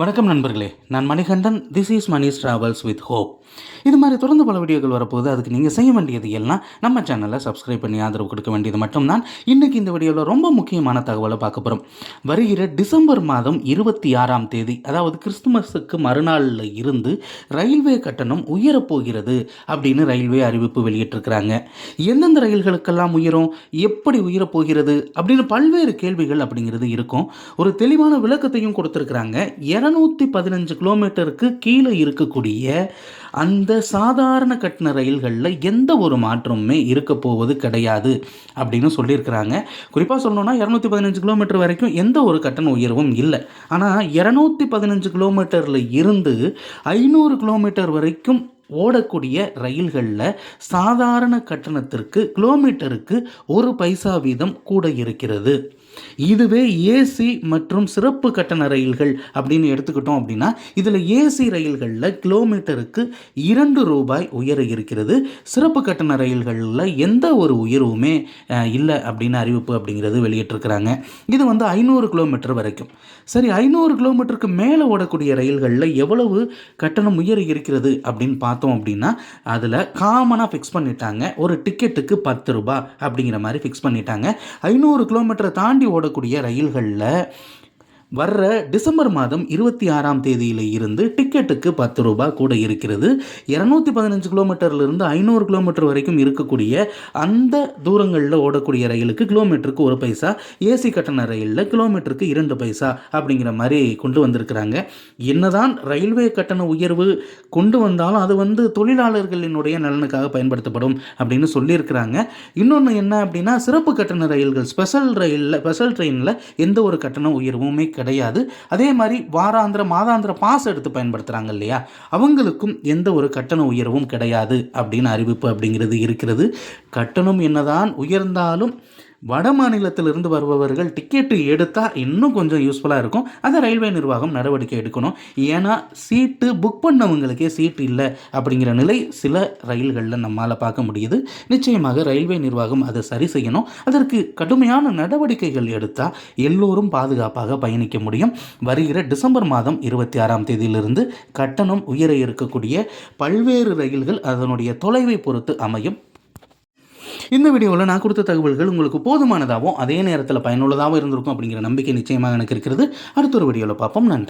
வணக்கம் நண்பர்களே. நான் Manikandan. This is Mani's travels with hope இது மாதிரி தொடர்ந்து பல வீடியோக்கள் வரப்போகுது. அதுக்கு நீங்கள் செய்ய வேண்டியது எல்லாம் நம்ம சேனலை சப்ஸ்கிரைப் பண்ணி ஆதரவு கொடுக்க வேண்டியது மட்டும்தான். இன்றைக்கி இந்த வீடியோவில் ரொம்ப முக்கியமான தகவலை பார்க்க போகிறோம் வருகிற டிசம்பர் மாதம் இருபத்தி ஆறாம் தேதி அதாவது கிறிஸ்துமஸுக்கு மறுநாளில் இருந்து ரயில்வே கட்டணம் உயரப்போகிறது அப்படின்னு ரயில்வே அறிவிப்பு வெளியிட்டிருக்கிறாங்க. எந்தெந்த ரயில்களுக்கெல்லாம் உயரும் எப்படி உயரப்போகிறது அப்படின்னு பல்வேறு கேள்விகள் அப்படிங்கிறது இருக்கும். ஒரு தெளிவான விளக்கத்தையும் கொடுத்துருக்குறாங்க. இரநூத்தி பதினஞ்சு கிலோமீட்டருக்கு கீழே இருக்கக்கூடிய அந்த சாதாரண கட்டின ரயில்களில் எந்த ஒரு மாற்றமுமே இருக்க போவது கிடையாது அப்படின்னு சொல்லியிருக்கிறாங்க. குறிப்பாக சொல்லணும்னா இரநூத்தி பதினஞ்சு கிலோமீட்டர் வரைக்கும் எந்த ஒரு கட்டண உயர்வும் இல்லை. ஆனால் இரநூத்தி பதினஞ்சு கிலோமீட்டரில் இருந்து ஐநூறு கிலோமீட்டர் வரைக்கும் ஓடக்கூடிய ரயில்களில் சாதாரண கட்டணத்திற்கு கிலோமீட்டருக்கு ஒரு பைசா வீதம் கூட இருக்கிறது. இதுவே ஏசி மற்றும் சிறப்பு கட்டண ரயில்கள் அப்படின்னு எடுத்துக்கிட்டோம் அப்படின்னா இதில் ஏசி ரயில்களில் கிலோமீட்டருக்கு இரண்டு ரூபாய் உயர இருக்கிறது. சிறப்பு கட்டண ரயில்களில் எந்த ஒரு உயர்வுமே இல்லை அப்படின்னு அறிவிப்பு அப்படிங்கிறது வெளியிட்டிருக்கிறாங்க. இது வந்து ஐநூறு கிலோமீட்டர் வரைக்கும். சரி ஐநூறு கிலோமீட்டருக்கு மேலே ஓடக்கூடிய ரயில்களில் எவ்வளவு கட்டணம் உயர இருக்கிறது அப்படின்னு பார்த்தோம் அப்படின்னா அதில் காமனாக ஃபிக்ஸ் பண்ணிட்டாங்க. ஒரு டிக்கெட்டுக்கு பத்து ரூபாய் அப்படிங்கிற மாதிரி ஃபிக்ஸ் பண்ணிட்டாங்க. ஐநூறு கிலோமீட்டரை தாண்டி ஓடக்கூடிய ரயில்களில் வர்ற டிசம்பர் மாதம் இருபத்தி ஆறாம் தேதியில் இருந்து டிக்கெட்டுக்கு பத்து ரூபாய் கூட இருக்கிறது. இரநூத்தி பதினஞ்சு கிலோமீட்டர்லேருந்து ஐநூறு கிலோமீட்டர் வரைக்கும் இருக்கக்கூடிய அந்த தூரங்களில் ஓடக்கூடிய ரயிலுக்கு கிலோமீட்டருக்கு ஒரு பைசா ஏசி கட்டண ரயிலில் கிலோமீட்டருக்கு இரண்டு பைசா அப்படிங்கிற மாதிரி கொண்டு வந்திருக்கிறாங்க. என்னதான் ரயில்வே கட்டண உயர்வு கொண்டு வந்தாலும் அது வந்து தொழிலாளர்களினுடைய நலனுக்காக பயன்படுத்தப்படும் அப்படின்னு சொல்லியிருக்கிறாங்க. இன்னொன்று என்ன அப்படின்னா சிறப்பு கட்டண ரயில்கள் ஸ்பெஷல் ரயிலில் ஸ்பெஷல் ட்ரெயினில் எந்த ஒரு கட்டண உயர்வுமே கிடையாது. அதே மாதிரி வாராந்திர மாதாந்திர பாஸ் எடுத்து பயன்படுத்துகிறாங்க இல்லையா? அவங்களுக்கும் எந்த ஒரு கட்டண உயர்வும் கிடையாது அப்படின்னு அறிவிப்பு அப்படிங்கிறது இருக்கிறது. கட்டணம் என்னதான் உயர்ந்தாலும் வட மாநிலத்திலிருந்து வருபவர்கள் டிக்கெட்டு எடுத்தால் இன்னும் கொஞ்சம் யூஸ்ஃபுல்லாக இருக்கும். அதை ரயில்வே நிர்வாகம் நடவடிக்கை எடுக்கணும். ஏன்னா சீட்டு புக் பண்ணவங்களுக்கே சீட்டு இல்லை அப்படிங்கிற நிலை சில ரயில்களில் நம்மால் பார்க்க முடியுது. நிச்சயமாக ரயில்வே நிர்வாகம் அதை சரி செய்யணும். அதற்கு கடுமையான நடவடிக்கைகள் எடுத்தால் எல்லோரும் பாதுகாப்பாக பயணிக்க முடியும். வருகிற டிசம்பர் மாதம் இருபத்தி ஆறாம் தேதியிலிருந்து கட்டணம் உயர இருக்கக்கூடிய பல்வேறு ரயில்கள் அதனுடைய தொலைவை பொறுத்து அமையும். இந்த வீடியோவில் நான் கொடுத்த தகவல்கள் உங்களுக்கு போதுமானதாகவும் அதே நேரத்தில் பயனுள்ளதாகவும் இருந்திருக்கும் அப்படிங்கிற நம்பிக்கை நிச்சயமாக எனக்கு இருக்கிறது. அடுத்த ஒரு வீடியோவில் பார்ப்போம். நன்றி.